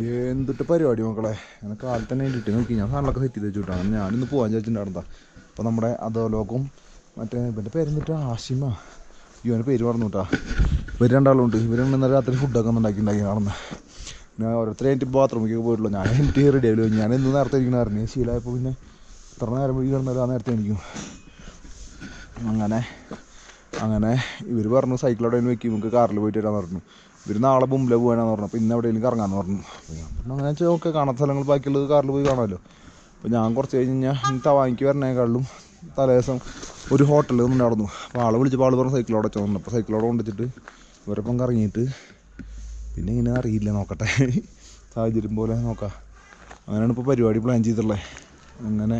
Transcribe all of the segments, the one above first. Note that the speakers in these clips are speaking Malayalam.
എന്തിട്ട് പരിപാടി മക്കളെ? അങ്ങനെ കാലത്ത് തന്നെ ഇട്ടിട്ട് നോക്കി. ഞാൻ സാധനങ്ങളൊക്കെ സെറ്റ് ചെയ്ത് വെച്ചിട്ടാണ്. ഞാനിന്ന് പോകാൻ വിചാരിച്ചിട്ടുണ്ടായിരുന്നതാ. അപ്പോൾ നമ്മുടെ അധോലോകം മറ്റേ ഇവന്റെ പേരെന്നിട്ട് ആഷിമ ഇവന്റെ പേര് പറഞ്ഞു കേട്ടാ ഇവർ രണ്ടാളുണ്ട് ഇവർ ഇന്നലെ രാത്രി ഫുഡൊക്കെ ഉണ്ടാക്കി ഉണ്ടാക്കി നടന്ന് പിന്നെ ഓരോരുത്തരെ എനിക്ക് ബാത്റൂമിലേക്ക് പോയിട്ടുള്ളൂ. ഞാൻ എനിക്ക് റെഡി ആയില്ലോ ഞാൻ ഇന്ന് നേരത്തെ ഇരിക്കണ അറിഞ്ഞു ശീലമായപ്പോൾ പിന്നെ ഇത്ര നേരം വഴി കിടന്നാലും ആ നേരത്തെ എനിക്കും അങ്ങനെ അങ്ങനെ ഇവർ പറഞ്ഞു സൈക്കിളോടെ വെക്കി. നമുക്ക് കാറിൽ പോയിട്ട് വരാമെന്ന് പറഞ്ഞു. ഇവർ നാളെ മുമ്പിലെ പോകാനാന്ന് പറഞ്ഞു. അപ്പോൾ ഇന്ന് എവിടെയെങ്കിലും കറങ്ങാമെന്ന് പറഞ്ഞു. അപ്പോൾ ഞാൻ പറഞ്ഞു അങ്ങനെ വെച്ചാൽ ഓക്കെ കാണാത്ത സ്ഥലങ്ങൾ ബാക്കിയുള്ളത് കാറിൽ പോയി കാണാമല്ലോ. അപ്പോൾ ഞാൻ കുറച്ച് കഴിഞ്ഞ് കഴിഞ്ഞാൽ തവാങ്ങിക്ക് വരണേക്കാളും തലേ ദിവസം ഒരു ഹോട്ടലിൽ നിന്ന് നടന്നു. അപ്പോൾ ആളെ വിളിച്ചപ്പോൾ ആൾ പറഞ്ഞു സൈക്കിളോടെ ചോദിച്ചു അപ്പോൾ സൈക്കിളോടെ കൊണ്ടുവച്ചിട്ട് ഇവരൊപ്പം കറങ്ങിയിട്ട് പിന്നെ ഇങ്ങനെ അറിയില്ല നോക്കട്ടെ. സാഹചര്യം പോലെ നോക്കാം. അങ്ങനെയാണ് ഇപ്പോൾ പരിപാടി പ്ലാൻ ചെയ്തിട്ടുള്ളത് അങ്ങനെ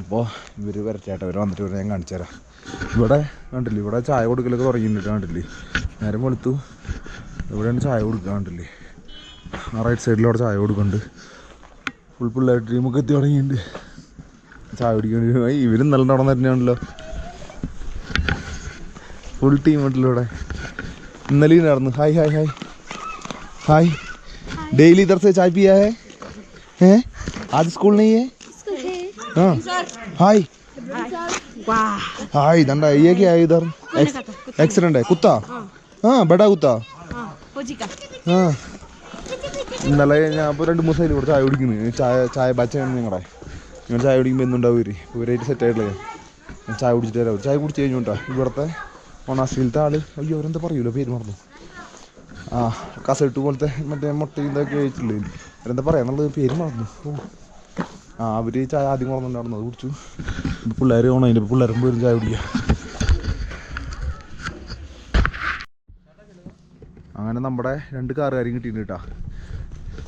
അപ്പോൾ ഇവർ വരച്ചേട്ടാ വന്നിട്ട് ഇവരെ ഞാൻ കാണിച്ചു തരാം ഇവിടെ കണ്ടില്ലേ ഇവിടെ ചായ കൊടുക്കലൊക്കെ തുടങ്ങിയിട്ടുണ്ട് കണ്ടില്ലേ? നേരം വെളുത്തു ഇവിടെയാണ് ചായ കൊടുക്കുക കണ്ടില്ലേ ആ റൈറ്റ് സൈഡിലവിടെ ചായ കൊടുക്കുന്നുണ്ട് ഫുൾ പിള്ളേർ ടീമൊക്കെ എത്തി തുടങ്ങിയിട്ടുണ്ട് ചായ കുടിക്കാൻ ഇവർ നല്ല നടന്നു തന്നെയാണല്ലോ ഫുൾ ടീം ഉണ്ടല്ലോ ഇവിടെ ഇന്നലെ നടന്നു hi hi hi hi daily इधर से चाय पिया है हैं आज स्कूल नहीं है हाँ हाय हाय दंडा ये क्या है इधर एक्सीडेंट है कुत्ता ആ ബടാ കുത്താ ഇന്നലെ ഞാൻ ഇപ്പോൾ രണ്ട് മൂന്ന് സൈഡിൽ കൂടെ ചായ കുടിക്കുന്നു. ചായ ചായ ബാച്ചാണ് ഞങ്ങളുടെ നിങ്ങൾ ചായ കുടിക്കുമ്പോൾ എന്നുണ്ടാവും ഇവരായിട്ട് സെറ്റ് ആയിട്ടുള്ളത് ഞാൻ ചായ കുടിച്ചിട്ട് തരാം ചായ കുടിച്ച് കഴിഞ്ഞോട്ടാ ഇവിടുത്തെ ഓണാസിലത്തെ ആൾ. അയ്യോ അവരെന്താ പറയൂല? പേര് മറന്നു. ആ കസട്ട് പോലത്തെ മറ്റേ മുട്ടയും ഇതൊക്കെ കഴിച്ചില്ലേ അവരെന്താ പറയാന്നുള്ളത് പേര് മറന്നു. ഓ. ആ അവർ ചായ ആദ്യം കുറഞ്ഞുണ്ടായിരുന്നു അത് കുടിച്ചു. പിള്ളേർ ഓണം അതിന്റെ പിള്ളേരും പോയി ചായ കുടിക്കുക. അങ്ങനെ നമ്മുടെ രണ്ട് കാറുകാരും കിട്ടിയിട്ടുണ്ട് കേട്ടോ.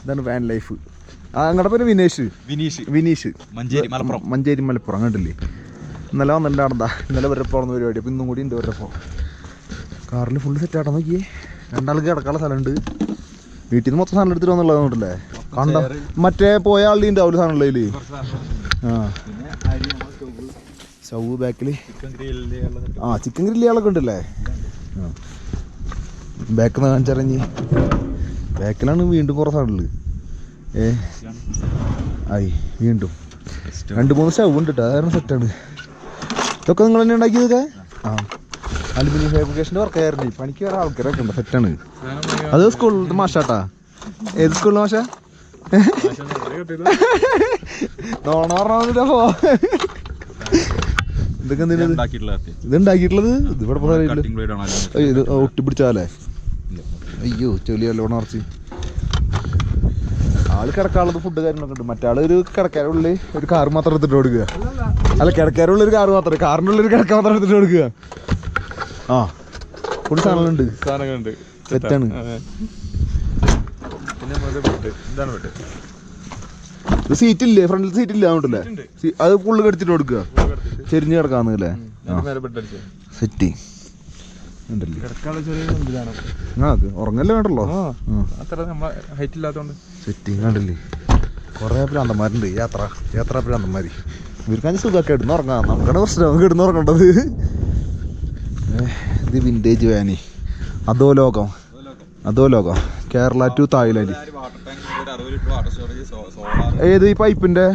ഇതാണ് വാൻ ലൈഫ് ആ ഞങ്ങളുടെ പേര് വിനേഷ്? വിനീഷ്. വിനീഷ്. മഞ്ചേരി മലപ്പുറം. മഞ്ചേരി മലപ്പുറം കണ്ടില്ലേ? ഇന്നലെ വന്നിട്ടുണ്ടാ ഇന്നലെ വരെ പോകുന്ന പരിപാടി അപ്പം ഇന്നും കൂടി ഉണ്ട് വരെ പോ കാറിൽ ഫുൾ സെറ്റ് ആട്ടാ നോക്കിയേ. രണ്ടാൾക്ക് കിടക്കാനുള്ള സ്ഥലമുണ്ട്. വീട്ടിൽ നിന്ന് മൊത്തം സാധനം എടുത്തിട്ട് വന്നുള്ളത് കണ്ടില്ലേ കണ്ട? മറ്റേ പോയ ആളുടെ ഉണ്ടാവില്ല സാധനം ഉള്ളതിൽ. ആ. സ്റ്റവ്. ബാക്കിൽ ആ ചിക്കൻ ഗ്രില്ലി ആളൊക്കെ ഉണ്ടല്ലേ? ആ. ബാക്കിൽ നിന്ന് കാണിച്ചറിഞ്ഞ്. ബാക്കിലാണ് വീണ്ടും കുറേ സാധനമുള്ളത് ഏ? ആയി വീണ്ടും. രണ്ട് മൂന്ന് സ്റ്റവ് ഉണ്ട് കേട്ടോ അതാണ് സെറ്റാണ് ഇതൊക്കെ നിങ്ങൾ തന്നെ ഉണ്ടാക്കിയതൊക്കെ? ആ. അലുമിനിയം ഫാബ്രിക്കേഷന്റെ വർക്ക് ആയിരുന്നു. പണിക്ക് വേറെ ആൾക്കാരൊക്കെ ഉണ്ട് സെറ്റാണ് അത് സ്കൂളിൽ മാഷാട്ടാ. ഏത് സ്കൂളിൽ മാഷ? നോണ പോ. ഇതൊക്കെ എന്തിനാ ഇത്? ഉണ്ടാക്കിയിട്ടുള്ളത്? ഇത് ഇവിടെ ഒട്ടിപ്പിടിച്ചാലേ. അയ്യോ, ചെളിയല്ലോ നിറച്ച് ആൾ കിടക്കാനുള്ളത് ഫുഡ് കാര്യങ്ങളൊക്കെ ഉണ്ട്. മറ്റാൾ ഒരു കിടക്കാനുള്ളിൽ ഒരു കാർ മാത്രം എടുത്തിട്ട് കൊടുക്കുക അല്ല കിടക്കാനുള്ള ഒരു കാർ മാത്രം കാറിന്റെ ഉള്ളിൽ ഒരു കിടക്ക മാത്രം എടുത്തിട്ട് കൊടുക്കുക ആ ഫുഡ് സാധനങ്ങളുണ്ട്. സാധനങ്ങളുണ്ട്. സെറ്റാണ് ഇത് സീറ്റ് ഇല്ലേ? ഫ്രണ്ടിൽ സീറ്റ് ഇല്ല അങ്ങോട്ടല്ലേ? അത് ഫുള്ള് കടിച്ചിട്ട് കൊടുക്കുക ചെരിഞ്ഞ് കിടക്കാന്ന് അല്ലേ? സെറ്റ് ചെയ്യും സെറ്റി ഉണ്ടല്ലേ കിടക്കാനുള്ള ചെറിയ ഇതാണ് ആ അത് ഉറങ്ങല്ലേ വേണ്ടല്ലോ? അത്ര നമ്മളെ ഹൈറ്റ് ഇല്ലാത്തതുകൊണ്ട് സെറ്റിങ് കണ്ടില്ലേ? കുറേ പ്രാന്തന്മാരുണ്ട് യാത്ര യാത്രാ പ്രാന്തന്മാർ ഇവർക്കാണ് സുഖമൊക്കെ ഇടുന്ന ഉറങ്ങാം. നമുക്കാണ് പ്രശ്നം. നമുക്ക് ഇടുന്ന ഉറങ്ങേണ്ടത്. ഇത് വിന്റേജ് വാനി അതോ ലോകം? അതോ ലോകം? Kerala to Thailand. Water tank ഒരു അറുപത് ലിറ്റർ വാട്ടർ സ്റ്റോറേജ് സോളാർ ഏത് ഈ പൈപ്പിന്റെ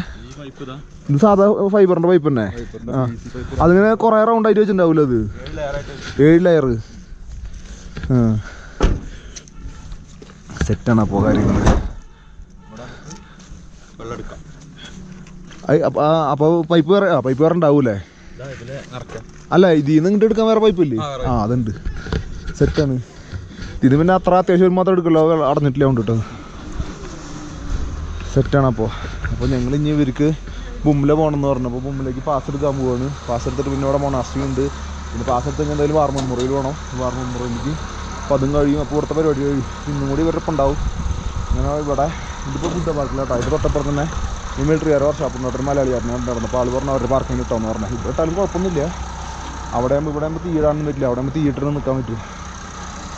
ഇതാ സാധാ ഫൈബറിന്റെ പൈപ്പ് തന്നെ. ആ. അതിങ്ങനെ കുറെ റൗണ്ട് ആയിട്ട് വെച്ചിട്ടുണ്ടാവില്ല അത്? ഏഴ് ലെയർ സെറ്റാണ് അപ്പോൾ കാര്യങ്ങൾ അപ്പോൾ പൈപ്പ് വേറെ ആ പൈപ്പ് വേറെ ഉണ്ടാവൂലേ? അല്ല ഇതിൽ നിന്ന് ഇങ്ങോട്ട് എടുക്കാൻ വേറെ പൈപ്പ് ഇല്ലേ? ആ, സെറ്റ് അതുണ്ട്. സെറ്റാണ് ഇത് പിന്നെ അത്ര അത്യാവശ്യം മാത്രം എടുക്കല്ലോ അടഞ്ഞിട്ടില്ല കൊണ്ട് കേട്ടോ സെറ്റാണ് അപ്പോൾ അപ്പോൾ ഞങ്ങൾ ഇനി ഇവർക്ക് ബുമ്മില പോകണമെന്ന് പറഞ്ഞു. അപ്പോൾ ബുമ്മിലേക്ക് പാസ് എടുക്കാൻ പോവാണ്. പാസ് എടുത്തിട്ട് പിന്നെ ഇവിടെ മൊണാസ്ട്രി ഉണ്ട് പിന്നെ പാസ് എടുത്ത് കഴിഞ്ഞാൽ എന്തായാലും വാർമ മുറിയിൽ വേണം വാർമ മുറിയിലേക്ക് അപ്പോൾ അതും കഴിയും. അപ്പോൾ ഇവിടുത്തെ പരിപാടി കഴിയും. ഇന്നും കൂടി ഇവരുടെ ഉണ്ടാവും. അങ്ങനെ ഇവിടെ ഇതിപ്പോൾ ബുദ്ധ പാർക്കില്ല കേട്ടോ. ഇത് തൊട്ടപ്പുറം തന്നെ ഈ മിലിറ്ററി ആരോ വർഷാപ്പ് തൊട്ടൊരു മലയാളിയായിരുന്നു നടന്നു. അപ്പോൾ ആൾ പറഞ്ഞു അവരുടെ പാർക്കിംഗ് കിട്ടാമെന്ന് പറഞ്ഞു. ഇവിടെ ഇട്ടാലും കുഴപ്പമൊന്നുമില്ല. അവിടെ ആകുമ്പോൾ ഇവിടെ ആകുമ്പോൾ തീയിടാനൊന്നും പറ്റില്ല. അവിടെ ആകുമ്പോൾ തീയിട്ടിട്ട് നിൽക്കാൻ പറ്റും.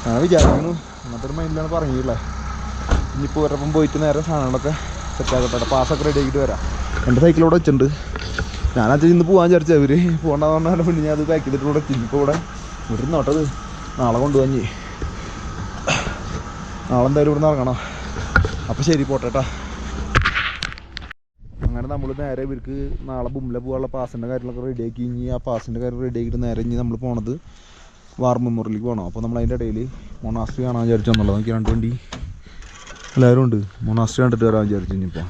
ഞാൻ വിചാരിക്കുന്നു. ഒരു മൈൻഡിലാണ് പറഞ്ഞിട്ടുള്ളത്. ഇനിയിപ്പോൾ ഇവരപ്പം പോയിട്ട് നേരെ സാധനങ്ങളൊക്കെ സെറ്റ് ആക്കട്ടെ. പാസ്സൊക്കെ റെഡി ആക്കിയിട്ട് വരാം. എന്റെ സൈക്കിൾ ഇവിടെ വെച്ചിട്ടുണ്ട്. ഞാൻ അച്ഛൻ ഇന്ന് പോകാൻ വിചാരിച്ചത് അവർ പോകണ്ടെന്ന് പറഞ്ഞാൽ പിന്നെ ഞാൻ അത് പാക്ക് ചെയ്തിട്ട് ഇവിടെ ഇനിയിപ്പോൾ ഇവിടെ ഇവിടെ നോട്ടത് നാളെ കൊണ്ടുപോകാൻ നാളെ എന്തായാലും ഇവിടെ ഇറങ്ങണം. അപ്പോൾ ശരി പോട്ടെട്ടാ അങ്ങനെ നമ്മൾ നേരെ ഇവർക്ക് നാളെ ബുംല പോകാനുള്ള പാസിന്റെ കാര്യങ്ങളൊക്കെ റെഡിയാക്കി ഇനി ആ പാസിന്റെ കാര്യം റെഡി ആക്കിയിട്ട് നേരെ ഇനി നമ്മൾ പോണത് വാർ മെമ്മോറിയലിലേക്ക് പോകണം അപ്പോൾ നമ്മൾ അതിന്റെ ഇടയിൽ മൊണാസ്ട്രി കാണാൻ വിചാരിച്ചു എന്നുള്ളത് നോക്കി രണ്ട് വണ്ടി. എല്ലാവരും ഉണ്ട്. മൊണാസ്റ്റി കണ്ടിട്ട് വരാൻ വിചാരിച്ചു ഇനിയിപ്പോൾ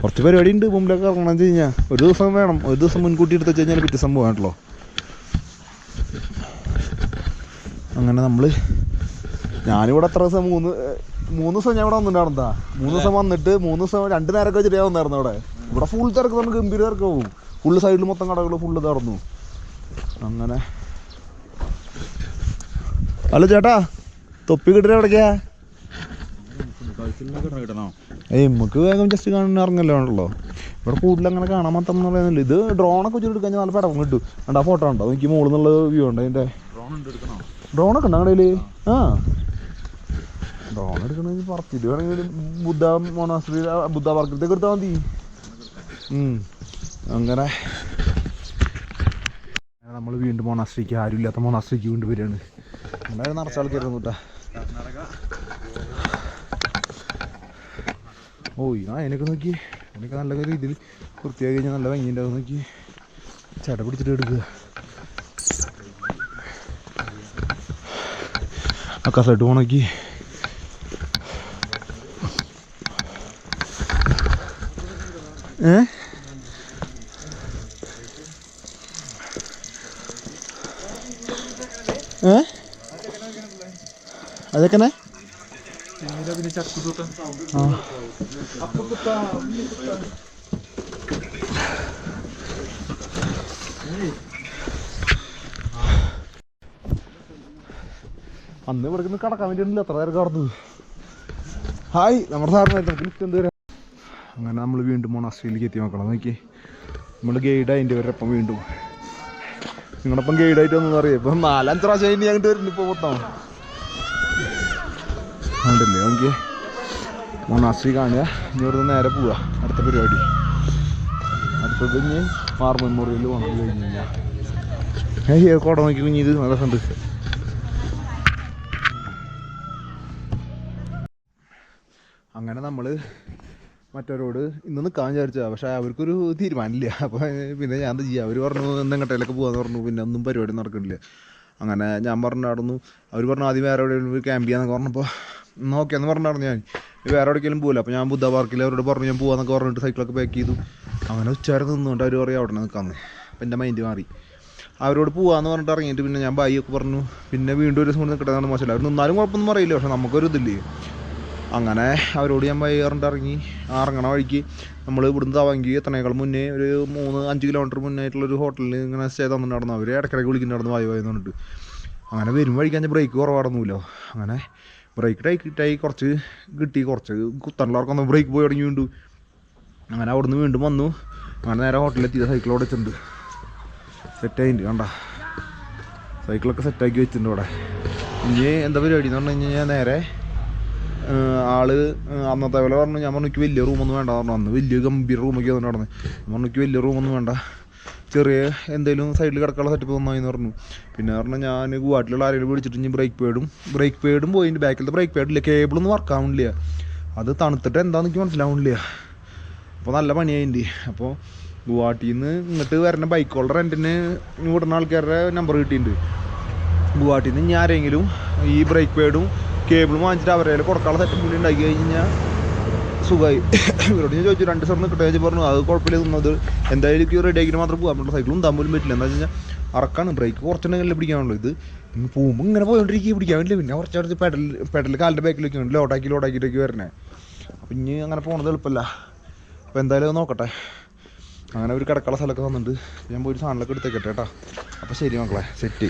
കുറച്ച് പരിപാടി ഉണ്ട് മുമ്പിലൊക്കെ ഇറങ്ങണം വെച്ച് കഴിഞ്ഞാൽ ഒരു ദിവസം വേണം. ഒരു ദിവസം മുൻകൂട്ടി എടുത്ത് വെച്ച് കഴിഞ്ഞാൽ പിറ്റേ സംഭവം ആണല്ലോ. അങ്ങനെ നമ്മൾ ഞാനിവിടെ എത്ര ദിവസം മൂന്ന് മൂന്ന് ദിവസം ഞാൻ ഇവിടെ വന്നിട്ടുണ്ടായിരുന്നാ മൂന്ന് ദിവസം വന്നിട്ട് മൂന്ന് ദിവസം രണ്ട് നേരമൊക്കെ വെച്ചിട്ട് ഞാൻ വന്നായിരുന്നു അവിടെ. ഇവിടെ ഫുൾ തിരക്ക് നമുക്ക് ഗംഭീര തിരക്ക് പോകും ഫുള്ള് സൈഡിൽ മൊത്തം കടകൾ ഫുള്ള് തുറന്നു അങ്ങനെ. ഹലോ ചേട്ടാ തൊപ്പി കിട്ടുന്ന എവിടേക്കാ? ഏയ് നമുക്ക് വേഗം ജസ്റ്റ് കാണാൻ ഇറങ്ങല്ലോ ഇവിടെ കൂടുതൽ അങ്ങനെ കാണാൻ മാത്രം എന്ന് പറയുന്നില്ല ഇത് ഡ്രോണൊക്കെ വെച്ചിട്ട് എടുക്കാൻ നല്ല പടം കിട്ടും കണ്ടാ ഫോട്ടോ ഉണ്ടോ എനിക്ക് മുകളിൽ നിന്നുള്ള വ്യൂ ഉണ്ട് അതിന്റെ? എടുക്കണോ? ഡ്രോണൊക്കെ ഉണ്ടോ കടയിൽ ആ. ഡ്രോൺ എടുക്കണമെങ്കിൽ പറത്തിട്ട് വേണമെങ്കിൽ ബുദ്ധ മോണാസ്ട്രി ബുദ്ധ പാർക്കിലത്തേക്ക് എടുത്താൽ മതി. അങ്ങനെ. നമ്മൾ വീണ്ടും മോണാസ്ട്രിക്ക് ആരും ഇല്ലാത്ത മോണാസ്ട്രിക്ക് വീണ്ടും വരികയാണ്. നമ്മളെ നടച്ചാൾ ആൾക്കാരുന്നു കേട്ടാ. ഓ ആ അതിനൊക്കെ നോക്കി. അതിനൊക്കെ നല്ല രീതിയിൽ വൃത്തിയാക്കി കഴിഞ്ഞാൽ നല്ല ഭംഗിന്റെ അത് നോക്കി. ചട പിടിച്ചിട്ട് എടുക്കുക ആ കസട്ട് പോണോക്കി ഏ? ഏ? അതൊക്കെ പിന്നെ ചക്കുതൊക്കെ ആ അന്ന് ഇവിടെ നിന്ന് കടക്കാൻ വേണ്ടിയിട്ടില്ല എത്ര നേരം കടന്നു ഹായ് നമ്മുടെ സാറിന് നമുക്ക് ലിഫ്റ്റ് എന്ത് വരാം അങ്ങനെ നമ്മൾ വീണ്ടും മൊണാസ്ട്രിയിലേക്ക് എത്തി നോക്കണം നോക്കി. നമ്മൾ ഗൈഡ് അതിന്റെ ഒരപ്പം വീണ്ടും. നിങ്ങളപ്പം ഗൈഡായിട്ട് ഒന്നും അറിയാം. ഇപ്പം നാലഞ്ച് പ്രാവശ്യം ഇനി അങ്ങോട്ട് വരുന്നു ഇപ്പോൾ മൊത്തം. കണ്ടില്ലേ? നമുക്ക് മൊണാസ്ട്രി കാണുക. ഇനി നേരെ പോവുക. അടുത്ത പരിപാടി. അടുത്തത് ഇനി വാർ മെമ്മോറിയൽ പോകണം കഴിഞ്ഞ് കഴിഞ്ഞാൽ ഏയ് കോട നോക്കി കുഞ്ഞി ഇത് നല്ല കണ്ട്. അങ്ങനെ നമ്മൾ മറ്റവരോട് ഇന്ന് നിൽക്കാൻ വിചാരിച്ചതാണ് പക്ഷെ അവർക്കൊരു തീരുമാനമില്ല. അപ്പോൾ പിന്നെ ഞാൻ എന്താ ചെയ്യുക അവർ പറഞ്ഞു എന്നെങ്ങട്ടേലൊക്കെ പോകാന്ന് പറഞ്ഞു. പിന്നെ ഒന്നും പരിപാടി നടക്കുന്നില്ല. അങ്ങനെ ഞാൻ പറഞ്ഞു നടന്നു അവർ പറഞ്ഞു ആദ്യം വേറെ എവിടെയെങ്കിലും ക്യാമ്പ് ചെയ്യാന്നൊക്കെ പറഞ്ഞപ്പോൾ നോക്കിയെന്ന് എന്ന് പറഞ്ഞായിരുന്നു ഞാൻ. വേറെ എവിടേക്കെങ്കിലും പോകില്ല അപ്പോൾ ഞാൻ ബുദ്ധ പാർക്കിൽ അവരോട് പറഞ്ഞു ഞാൻ പോകാമെന്നൊക്കെ പറഞ്ഞിട്ട് സൈക്കിളൊക്കെ പാക്ക് ചെയ്തു. അങ്ങനെ ഉച്ചവരെ നിന്നുകൊണ്ട് അവർ പറയും അവിടെ നിൽക്കാമെന്ന് അപ്പം എന്റെ മൈൻഡ് മാറി. അവരോട് പോവാന്ന് പറഞ്ഞിട്ട് ഇറങ്ങിയിട്ട് പിന്നെ ഞാൻ ബൈ ഒക്കെ പറഞ്ഞു. പിന്നെ വീണ്ടും ഒരു ദിവസം കൂടി നിൽക്കട്ടെ മോശമില്ല അവർ നിന്നാലും കുഴപ്പമൊന്നും പറയില്ല പക്ഷെ നമുക്കൊരു ഇതില്ലേ. അങ്ങനെ അവരോട് ഞാൻ പറഞ്ഞിട്ട് ഇറങ്ങി. ഇറങ്ങണ വഴിക്ക് നമ്മൾ ഇവിടുന്ന് തവങ്കി എത്തണേക്കാൾ മുന്നേ ഒരു മൂന്ന് അഞ്ച് കിലോമീറ്റർ മുന്നേ ആയിട്ടുള്ള ഒരു ഹോട്ടലിൽ ഇങ്ങനെ സ്റ്റേ തന്നിട്ടുണ്ടായിരുന്നു അവർ ഇടയ്ക്കിടയ്ക്ക് വിളിക്കുന്നുണ്ടായിരുന്നു വായു വായെന്ന് പറഞ്ഞിട്ട്. അങ്ങനെ വരും വഴിക്കാൻ ബ്രേക്ക് കുറവാടൊന്നുമില്ല അങ്ങനെ ബ്രേക്ക് ടൈക്കിട്ടായി കുറച്ച് കിട്ടി കുറച്ച് കുത്തനുള്ളവർക്കൊന്ന് ബ്രേക്ക് പോയി തുടങ്ങി വീണ്ടു. അങ്ങനെ അവിടുന്ന് വീണ്ടും വന്നു. അങ്ങനെ നേരെ ഹോട്ടലിലെത്തിയത് സൈക്കിൾ അവിടെ വെച്ചിട്ടുണ്ട്. സെറ്റായിട്ടുണ്ട് കണ്ട. സൈക്കിളൊക്കെ സെറ്റാക്കി വെച്ചിട്ടുണ്ട് ഇവിടെ. ഇനി എന്താ പരിപാടി എന്ന് പറഞ്ഞു കഴിഞ്ഞാൽ നേരെ ആൾ അന്നത്തെ പോലെ പറഞ്ഞു ഞാൻ പറഞ്ഞു വലിയ റൂമൊന്നും വേണ്ട പറഞ്ഞു. അന്ന് വലിയ ഗംഭീര റൂമൊക്കെ വന്നിട്ട് പറഞ്ഞു എനിക്ക് വലിയ റൂമൊന്നും വേണ്ട. ചെറിയ എന്തെങ്കിലും സൈഡിൽ കിടക്കാനുള്ള സെറ്റപ്പ് എന്ന് പറഞ്ഞു. പിന്നെ പറഞ്ഞു ഞാൻ ഗുവാഹട്ടിലുള്ള ആരെങ്കിലും പിടിച്ചിട്ട് ഇനി ബ്രേക്ക് പേഡും ബ്രേക്ക് പേഡും പോയി. ബാക്കിലത്തെ ബ്രേക്ക് പേഡില്ല കേബിളൊന്നും വർക്ക് ആവണില്ല. അത് തണുത്തിട്ട് എന്താണെന്ന് എനിക്ക് മനസ്സിലാവുന്നില്ല അപ്പോൾ നല്ല പണിയായിട്ടുണ്ട് അപ്പോൾ ഗുവാഹട്ടിയിൽ നിന്ന് ഇങ്ങോട്ട് വരുന്ന ബൈക്കുകളുടെ റെന്റിന് വിടുന്ന ആൾക്കാരുടെ നമ്പർ കിട്ടിയിട്ടുണ്ട് ഗുവാഹട്ടിയിൽ നിന്ന് ഇനി ആരെങ്കിലും ഈ ബ്രേക്ക് പേഡും കേബിളും വാങ്ങിച്ചിട്ട് അവരെ കൊടുക്കാനുള്ള സെറ്റപ്പ് ഉണ്ടാക്കി കഴിഞ്ഞാൽ സുഖമായി. ഇവരോട് ഞാൻ ചോദിച്ചു രണ്ട് കിട്ടുക ചോദിച്ചു പറഞ്ഞു അത് കുഴപ്പമില്ല നിന്നത് എന്തായാലും റെഡി ആക്കിയിട്ട് മാത്രം പോകാൻ പറ്റുള്ളൂ സൈക്കിളും തമ്മിലും പറ്റില്ല. എന്താ വെച്ചാൽ അറക്കാണ് ബ്രേക്ക് കുറച്ചുണ്ടെങ്കിൽ പിടിക്കാനുള്ളൂ ഇത്. പോകുമ്പോൾ ഇങ്ങനെ പോയോണ്ടിരിക്കുക പിടിക്കാൻ പറ്റില്ല. പിന്നെ കുറച്ച് കുറച്ച് പെഡൽ പെഡൽ കാലിന്റെ ബാക്കിൽ വെക്കുന്നുണ്ട് ലോട്ടാക്കി ലോട്ടാക്കിയിട്ടൊക്കെ വരണേ. അപ്പം ഇനി അങ്ങനെ പോകുന്നത് എളുപ്പമല്ല അപ്പോൾ എന്തായാലും നോക്കട്ടെ. അങ്ങനെ ഒരു കിടക്കാനുള്ള സ്ഥലമൊക്കെ തന്നിട്ടുണ്ട് ഞാൻ പോയി സാധനങ്ങളൊക്കെ എടുത്തേക്കട്ടെ കേട്ടോ. അപ്പോൾ ശരി മക്കളെ സെറ്റ്